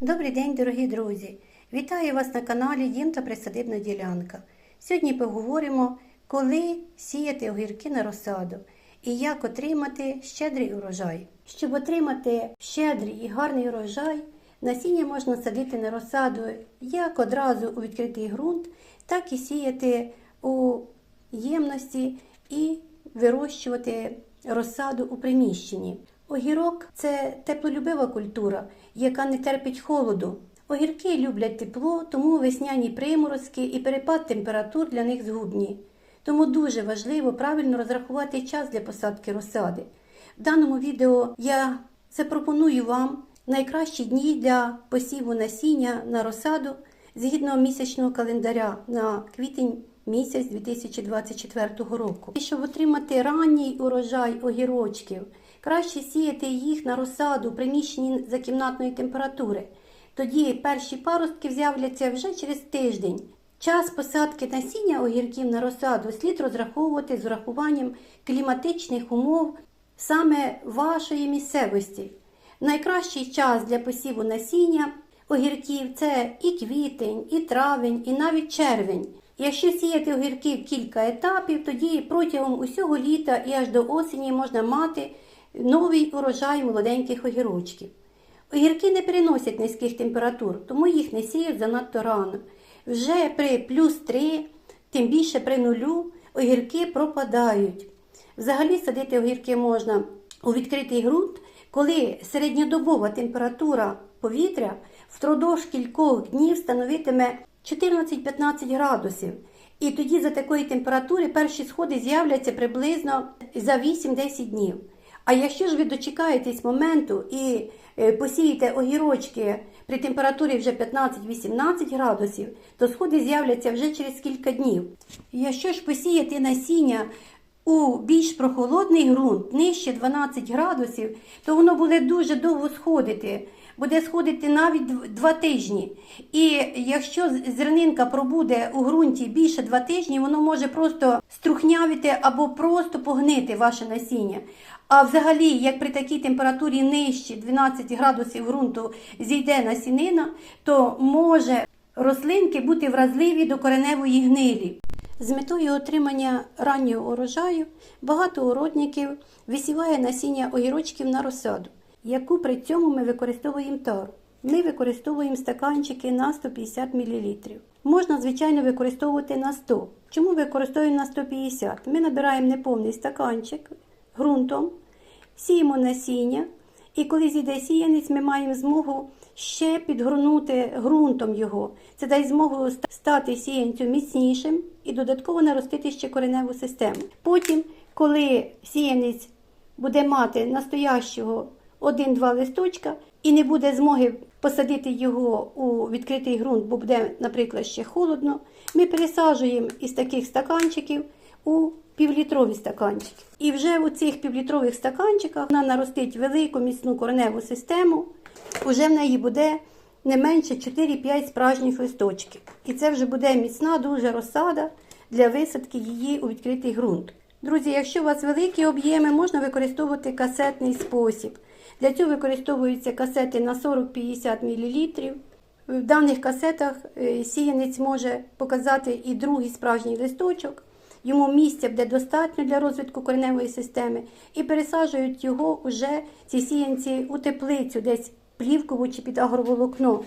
Добрий день, дорогі друзі! Вітаю вас на каналі Дім та Присадибна ділянка. Сьогодні поговоримо, коли сіяти огірки на розсаду і як отримати щедрий урожай. Щоб отримати щедрий і гарний урожай, насіння можна садити на розсаду як одразу у відкритий ґрунт, так і сіяти у ємності і вирощувати розсаду у приміщенні. Огірок це теплолюбива культура, яка не терпить холоду. Огірки люблять тепло, тому весняні приморозки і перепад температур для них згубні. Тому дуже важливо правильно розрахувати час для посадки розсади. В даному відео я запропоную вам найкращі дні для посіву насіння на розсаду згідно місячного календаря на квітень місяць 2024 року. І щоб отримати ранній урожай огірочків, краще сіяти їх на розсаду приміщенні за кімнатної температури. Тоді перші паростки з'являться вже через тиждень. Час посадки насіння огірків на розсаду слід розраховувати з урахуванням кліматичних умов саме вашої місцевості. Найкращий час для посіву насіння огірків це і квітень, і травень, і навіть червень. Якщо сіяти огірки в кілька етапів, тоді протягом усього літа і аж до осені можна мати новий урожай молоденьких огірочків. Огірки не переносять низьких температур, тому їх не сіють занадто рано. Вже при плюс 3, тим більше при нулю, огірки пропадають. Взагалі садити огірки можна у відкритий ґрунт, коли середньодобова температура повітря впродовж кількох днів становитиме 14-15 градусів. І тоді за такої температури перші сходи з'являться приблизно за 8-10 днів. А якщо ж ви дочекаєтесь моменту і е, посієте огірочки при температурі вже 15-18 градусів, то сходи з'являться вже через кілька днів. Якщо ж посіяти насіння у більш прохолодний ґрунт, нижче 12 градусів, то воно буде дуже довго сходити. Буде сходити навіть дв- два тижні. І якщо зернинка пробуде у ґрунті більше два тижні, воно може просто струхнявити або просто погнити ваше насіння. А взагалі, як при такій температурі нижче 12 градусів ґрунту зійде насінина, то може рослинки бути вразливі до кореневої гнилі. З метою отримання раннього урожаю багато уродників висіває насіння огірочків на розсаду, яку при цьому ми використовуємо тару. Ми використовуємо стаканчики на 150 мл. Можна, звичайно, використовувати на 100. Чому використовуємо на 150? Ми набираємо неповний стаканчик ґрунтом, сіємо насіння, і коли зійде сіянець, ми маємо змогу ще підгорнути ґрунтом його. Це дасть змогу стати сіянцю міцнішим і додатково наростити ще кореневу систему. Потім, коли сіянець буде мати настоящого один-два листочка і не буде змоги посадити його у відкритий ґрунт, бо буде, наприклад, ще холодно, ми пересаджуємо із таких стаканчиків у півлітрові стаканчики. І вже у цих півлітрових стаканчиках вона наростить велику міцну кореневу систему. Уже в неї буде не менше 4-5 справжніх листочків. І це вже буде міцна дуже розсада для висадки її у відкритий ґрунт. Друзі, якщо у вас великі об'єми, можна використовувати касетний спосіб. Для цього використовуються касети на 40-50 мл. В даних касетах е, сіянець може показати і другий справжній листочок. Йому місця буде достатньо для розвитку кореневої системи, і пересаджують його уже ці сіянці у теплицю, десь плівкову чи під агроволокно.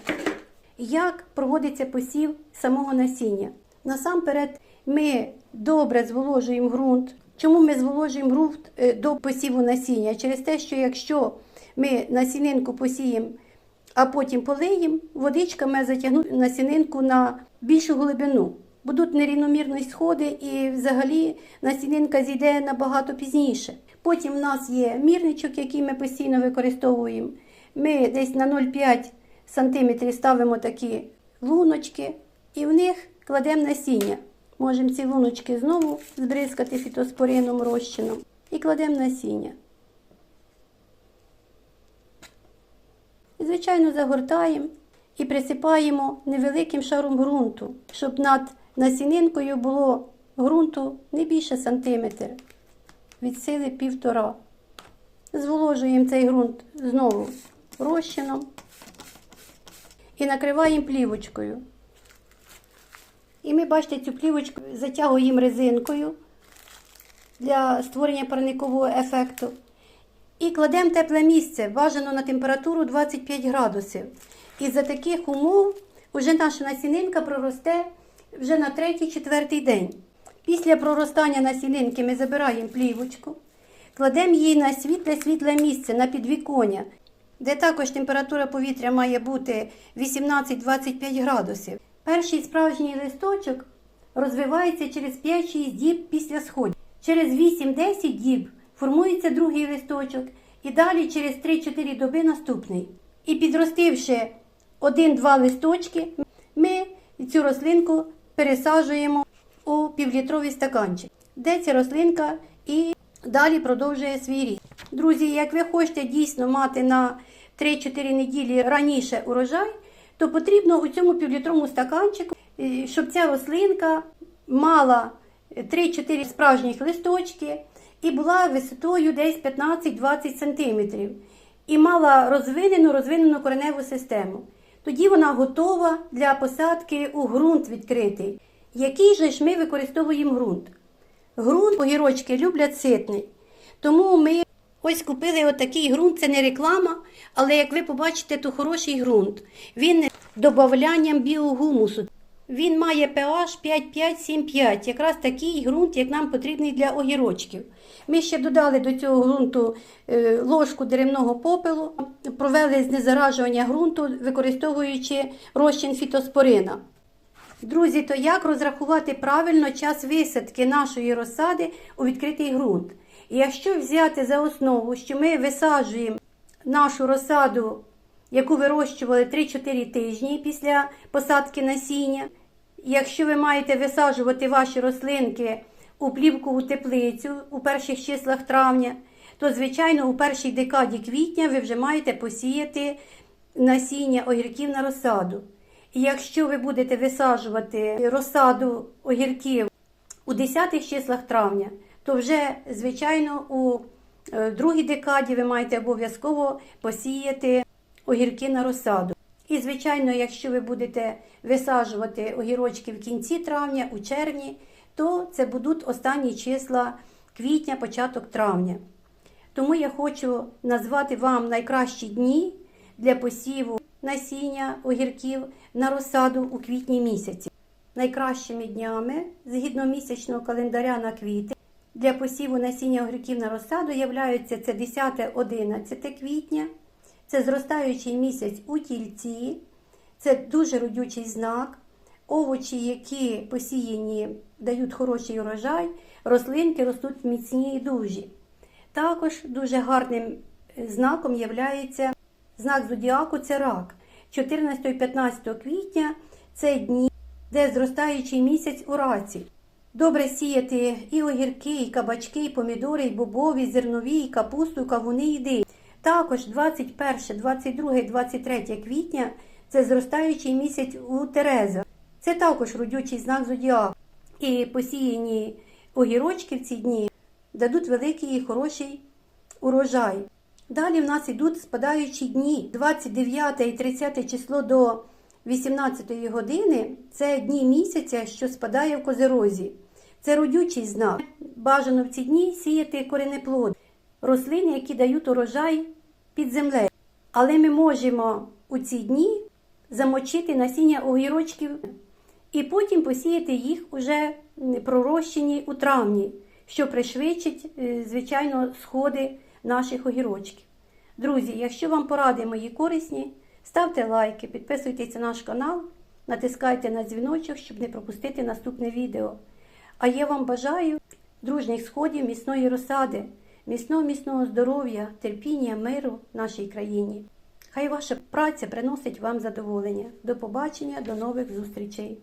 Як проводиться посів самого насіння? Насамперед, ми добре зволожуємо ґрунт. Чому ми зволожуємо ґрунт е, до посіву насіння? Через те, що якщо ми насінинку посіємо, а потім полиємо, водичка має затягнути насінинку на більшу глибину. Будуть нерівномірні сходи і взагалі насінинка зійде набагато пізніше. Потім в нас є мірничок, який ми постійно використовуємо. Ми десь на 0,5 см ставимо такі луночки і в них кладемо насіння. Можемо ці луночки знову збризкати фітоспорином розчином і кладемо насіння. Звичайно, загортаємо і присипаємо невеликим шаром ґрунту, щоб над насінинкою було ґрунту не більше сантиметр, від сили півтора. Зволожуємо цей ґрунт знову розчином і накриваємо плівочкою. І ми, бачите, цю плівочку затягуємо резинкою для створення парникового ефекту. І кладемо тепле місце, бажано на температуру 25 градусів. І за таких умов вже наша насінинка проросте вже на третій-четвертий день. Після проростання насінинки ми забираємо плівочку, кладемо її на світле-світле місце, на підвіконня, де також температура повітря має бути 18-25 градусів. Перший справжній листочок розвивається через 5-6 діб після сходів. Через 8-10 діб формується другий листочок і далі через 3-4 доби наступний. І підростивши один-два листочки, ми цю рослинку пересаджуємо у півлітровий стаканчик, де ця рослинка і далі продовжує свій ріст. Друзі, як ви хочете дійсно мати на 3-4 неділі раніше урожай, то потрібно у цьому півлітровому стаканчику, е, щоб ця рослинка мала 3-4 справжніх листочки і була висотою десь 15-20 см. І мала розвинену розвинену кореневу систему. Тоді вона готова для посадки у ґрунт відкритий. Який же ж ми використовуємо ґрунт? Ґрунт огірочки люблять ситний. Тому ми ось купили отакий ґрунт, це не реклама, але як ви побачите, то хороший ґрунт. Він з додаванням біогумусу. Він має pH 5,5-7,5, якраз такий ґрунт, як нам потрібний для огірочків. Ми ще додали до цього ґрунту е, ложку деревного попелу, провели знезаражування ґрунту, використовуючи розчин фітоспорина. Друзі, то як розрахувати правильно час висадки нашої розсади у відкритий ґрунт? І якщо взяти за основу, що ми висаджуємо нашу розсаду, яку вирощували 3-4 тижні після посадки насіння, якщо ви маєте висаджувати ваші рослинки у плівкову теплицю у перших числах травня, то, звичайно, у першій декаді квітня ви вже маєте посіяти насіння огірків на розсаду. І якщо ви будете висаджувати розсаду огірків у 10 числах травня, то вже, звичайно, у е, другій декаді ви маєте обов'язково посіяти огірки на розсаду. І, звичайно, якщо ви будете висаджувати огірочки в кінці травня, у червні, то це будуть останні числа квітня, початок травня. Тому я хочу назвати вам найкращі дні для посіву насіння огірків на розсаду у квітні місяці. Найкращими днями, згідно місячного календаря на квіти, для посіву насіння огірків на розсаду являються це 10-11 квітня, це зростаючий місяць у тільці, це дуже родючий знак. Овочі, які посіяні, дають хороший урожай, рослинки ростуть міцні і дужі. Також дуже гарним знаком є знак зодіаку це рак. 14 і 15 квітня це дні, де зростаючий місяць у раці. Добре сіяти і огірки, і кабачки, і помідори, і бобові, і зернові, і капусту, і кавуни, і ди. Також 21, 22, 23 квітня це зростаючий місяць у Тереза. Це також родючий знак зодіаку. І посіяні огірочки в ці дні дадуть великий і хороший урожай. Далі в нас йдуть спадаючі дні 29 і 30 число до 18 години це дні місяця, що спадає в козерозі. Це родючий знак. Бажано в ці дні сіяти коренеплод, рослини, які дають урожай під землею. Але ми можемо у ці дні замочити насіння огірочків і потім посіяти їх уже пророщені у травні, що пришвидшить, е, звичайно, сходи наших огірочків. Друзі, якщо вам поради мої корисні, ставте лайки, підписуйтесь на наш канал, натискайте на дзвіночок, щоб не пропустити наступне відео. А я вам бажаю дружніх сходів, міцної розсади, міцного міцного здоров'я, терпіння, миру нашій країні. Хай ваша праця приносить вам задоволення. До побачення, до нових зустрічей!